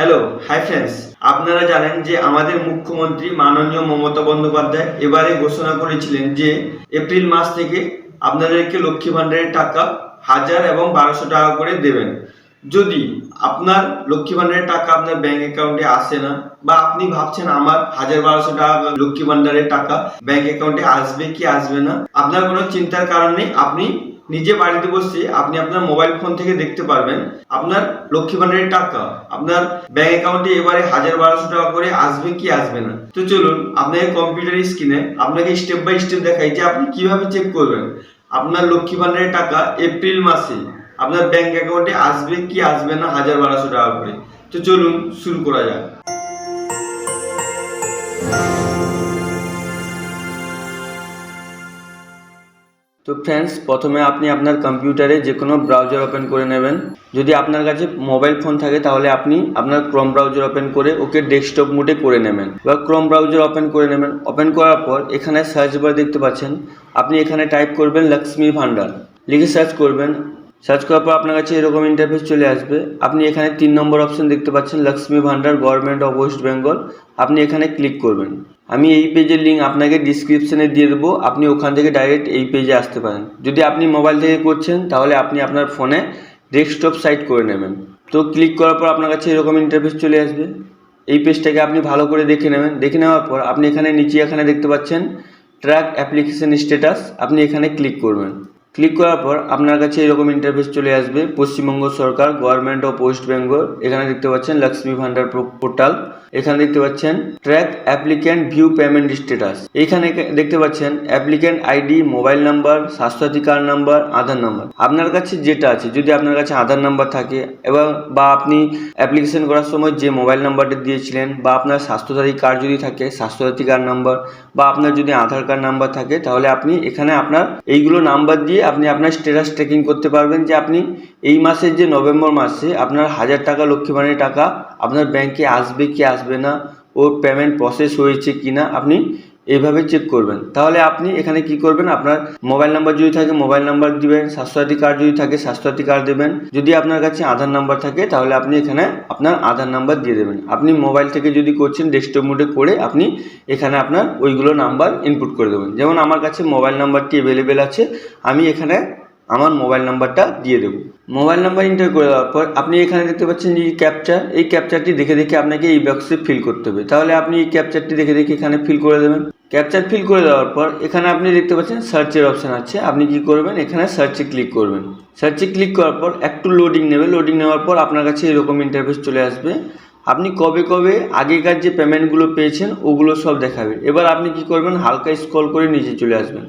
Hello hi friends আপনারা জানেন যে আমাদের মুখ্যমন্ত্রী মাননীয় মমতা বন্দ্যোপাধ্যায় এবারে ঘোষণা করেছিলেন যে এপ্রিল মাস থেকে আপনাদেরকে লক্ষ্মী ভাণ্ডারের টাকা হাজার এবং বারোশো টাকা করে দেবেন। যদি আপনার লক্ষ্মী ভাণ্ডারের টাকা আপনার ব্যাংক অ্যাকাউন্টে আসে না বা আপনি ভাবছেন আমার হাজার বারোশো টাকা লক্ষ্মী ভাণ্ডারের টাকা ব্যাংক অ্যাকাউন্টে আসবে কি আসবে না, আপনার কোনো চিন্তার কারণ আপনি নিজে বাড়িতে বসে আপনি আপনার মোবাইল ফোন থেকে দেখতে পারবেন আপনার লক্ষ্মী ভান্ডারের টাকা। আপনার ব্যাংক অ্যাকাউন্টে এবারে হাজার বারোশো টাকা করে আসবে কি আসবে না। তো চলুন, আপনাকে কম্পিউটার স্ক্রিনে আপনাকে স্টেপ বাই স্টেপ দেখাই যে আপনি কীভাবে চেক করবেন। আপনার লক্ষ্মী ভান্ডারের টাকা এপ্রিল মাসে আপনার ব্যাংক অ্যাকাউন্টে আসবে কি আসবে না হাজার বারোশো টাকা করে। তো চলুন, শুরু করা যাক। তো ফ্রেন্ডস প্রথমে আপনি আপনার কম্পিউটারে যে কোনো ব্রাউজার ওপেন করে নেবেন। যদি আপনার কাছে মোবাইল ফোন থাকে, তাহলে আপনি আপনার ক্রোম ব্রাউজার ওপেন করে ওকে ডেস্কটপ মোডে করে নেবেন। বা ক্রোম ব্রাউজার ওপেন করে নেবেন। ওপেন করার পর এখানে সার্চ বার দেখতে পাচ্ছেন। আপনি এখানে টাইপ করবেন লক্ষ্মী ভান্ডার লিখে সার্চ করবেন সার্চ করার পর আপনার কাছে এরকম ইন্টারফেস চলে আসবে। আপনি এখানে তিন নম্বর অপশন দেখতে পাচ্ছেন Lakshmi Bhandar government of West Bengal আপনি এখানে ক্লিক করবেন। আমি এই পেজের লিঙ্ক আপনাকে ডিসক্রিপশনে দিয়ে দেবো। আপনি ওখান থেকে ডাইরেক্ট এই পেজে আসতে পারেন। যদি আপনি মোবাইল থেকে করছেন, তাহলে আপনি আপনার ফোনে ডেস্কটপ সাইট করে নেবেন। তো ক্লিক করার পর আপনার কাছে এরকম ইন্টারফেস চলে আসবে। এই পেজটাকে আপনি ভালো করে দেখে নেবেন। দেখে নেওয়ার পর আপনি এখানে নিচে এখানে দেখতে পাচ্ছেন ট্র্যাক অ্যাপ্লিকেশন স্ট্যাটাস আপনি এখানে ক্লিক করবেন। ক্লিক করার পর আপনার কাছে এরকম ইন্টারফেস চলে আসবে। পশ্চিমবঙ্গ সরকার গভর্নমেন্ট অফ ওয়েস্ট বেঙ্গল এখানে দেখতে পাচ্ছেন লক্ষ্মী ভান্ডার পোর্টাল এখানে দেখতে পাচ্ছেন track applicant view payment status এখানে দেখতে পাচ্ছেন applicant ID mobile number Swasthyasathi card number Aadhaar number আপনার কাছে যেটা আছে, যদি আপনার কাছে আধার নাম্বার থাকে এবং বা আপনি অ্যাপ্লিকেশন করার সময় যে মোবাইল নাম্বারটা দিয়েছিলেন, বা আপনার স্বাস্থ্যসাথী কার্ড যদি থাকে স্বাস্থ্যসাথী কার্ড নাম্বার বা আপনার যদি আধার কার্ড নাম্বার থাকে, তাহলে আপনি এখানে আপনার এইগুলো নাম্বার দিয়ে আপনি আপনার স্ট্যাটাস ট্রেকিং করতে পারবেন যে আপনি এই মাসের যে নভেম্বর মাসে আপনার হাজার টাকা লক্ষ্মী টাকা আপনার ব্যাংকে আসবে কি আসবে না, ওর পেমেন্ট প্রসেস হয়েছে কি না, আপনি এইভাবে চেক করবেন। তাহলে আপনি এখানে কি করবেন, আপনার মোবাইল নাম্বার যদি থাকে মোবাইল নাম্বার দিবেন স্বাস্থ্যসাথী কার্ড যদি থাকে স্বাস্থ্যসাথী কার্ড দেবেন। যদি আপনার কাছে আধার নাম্বার থাকে, তাহলে আপনি এখানে আপনার আধার নাম্বার দিয়ে দেবেন। আপনি মোবাইল থেকে যদি করছেন ডেস্কটপ মোডে করে আপনি এখানে আপনার ওইগুলো নাম্বার ইনপুট করে দেবেন। যেমন আমার কাছে মোবাইল নাম্বারটি অ্যাভেলেবেল আছে, আমি এখানে আমার মোবাইল নাম্বারটা দিয়ে দেবো। মোবাইল নাম্বার এন্টার করে দেওয়ার পর আপনি এখানে দেখতে পাচ্ছেন যে ক্যাপচার এই ক্যাপচারটি দেখে দেখে আপনাকে এই বক্সে ফিল করতে হবে। তাহলে আপনি এই ক্যাপচারটি দেখে দেখে এখানে ফিল করে দেবেন। ক্যাপচার ফিল করে দেওয়ার পর এখানে আপনি দেখতে পাচ্ছেন সার্চের অপশান আছে। আপনি কি করবেন? এখানে সার্চে ক্লিক করবেন। সার্চে ক্লিক করার পর একটু লোডিং নেবে। লোডিং নেওয়ার পর আপনার কাছে এরকম ইন্টারফেস চলে আসবে। আপনি কবে কবে আগেকার যে পেমেন্টগুলো পেয়েছেন, ওগুলো সব দেখাবে। এবার আপনি কি করবেন? হালকা স্ক্রল করে নিচে চলে আসবেন।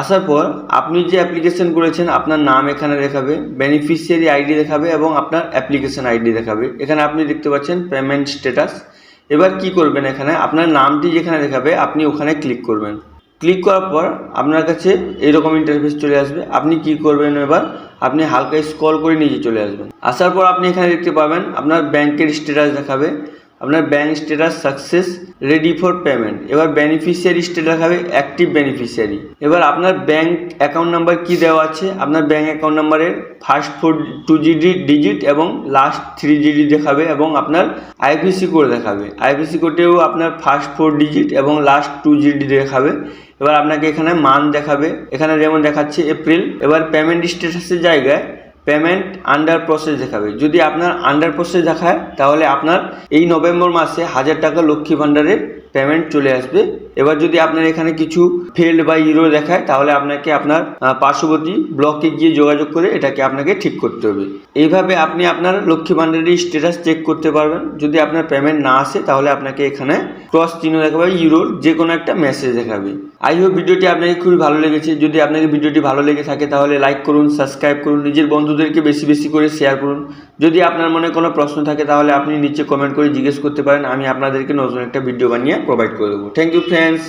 আসার পর আপনি যে অ্যাপ্লিকেশন করেছেন, আপনার নাম এখানে দেখাবে বেনিফিশিয়ারি আইডি দেখাবে এবং আপনার অ্যাপ্লিকেশন আইডি দেখাবে। এখানে আপনি দেখতে পাচ্ছেন পেমেন্ট স্ট্যাটাস এবার কি করবেন এখানে? আপনার নামটি যেখানে দেখাবে, আপনি ওখানে ক্লিক করবেন। ক্লিক করার পর আপনার কাছে এইরকম ইন্টারফেস চলে আসবে। আপনি কি করবেন এবার? আপনি হালকা স্ক্রল করে নিচে চলে আসবেন। আসার পর আপনি এখানে দেখতে পাবেন, আপনার ব্যাংকের স্ট্যাটাস দেখাবে। আপনার bank status success ready for payment এবার বেনিফিশিয়ারি স্ট্যাটাস হবে অ্যাক্টিভ বেনিফিশিয়ারি এবার আপনার ব্যাঙ্ক অ্যাকাউন্ট নাম্বার কি দেওয়া আছে? আপনার ব্যাঙ্ক অ্যাকাউন্ট নাম্বারের first four two digit digit এবং লাস্ট থ্রি জিডি দেখাবে এবং আপনার আইপিসি কোড দেখাবে। আইপিসি কোডেও আপনার ফার্স্ট ফোর ডিজিট এবং লাস্ট টু জিডি দেখাবে। এবার আপনাকে এখানে মান দেখাবে। এখানে যেমন দেখাচ্ছে এপ্রিল এবার পেমেন্ট স্ট্যাটাসের জায়গায় পেমেন্ট আন্ডার প্রসেস দেখাবে। যদি আপনার আন্ডার প্রসেস দেখায়, তাহলে আপনার এই নভেম্বর মাসে হাজার টাকা লক্ষ্মী ভাণ্ডারের পেমেন্ট চলে আসবে। এবার যদি আপনার এখানে কিছু ফেল্ড বা ইরো দেখায়, তাহলে আপনাকে আপনার পার্শ্ববর্তী ব্লকে গিয়ে যোগাযোগ করে এটাকে আপনাকে ঠিক করতে হবে। এইভাবে আপনি আপনার লক্ষ্মী ভাণ্ডারের স্ট্যাটাস চেক করতে পারবেন। যদি আপনার পেমেন্ট না আসে, তাহলে আপনাকে এখানে ক্রস চিহ্ন দেখাবে ইউরোর যে কোনো একটা মেসেজ দেখাবে। আই হোপ ভিডিওটি আপনাকে খুবই ভালো লেগেছে। যদি আপনাকে ভিডিওটি ভালো লেগে থাকে, তাহলে লাইক করুন সাবস্ক্রাইব করুন। নিজের বন্ধুদেরকে বেশি বেশি করে শেয়ার করুন। যদি আপনার মনে কোনো প্রশ্ন থাকে, তাহলে আপনি নিচে কমেন্ট করে জিজ্ঞেস করতে পারেন। আমি আপনাদেরকে নতুন একটা ভিডিও বানিয়ে প্রোভাইড করে দেবো। Thank you friends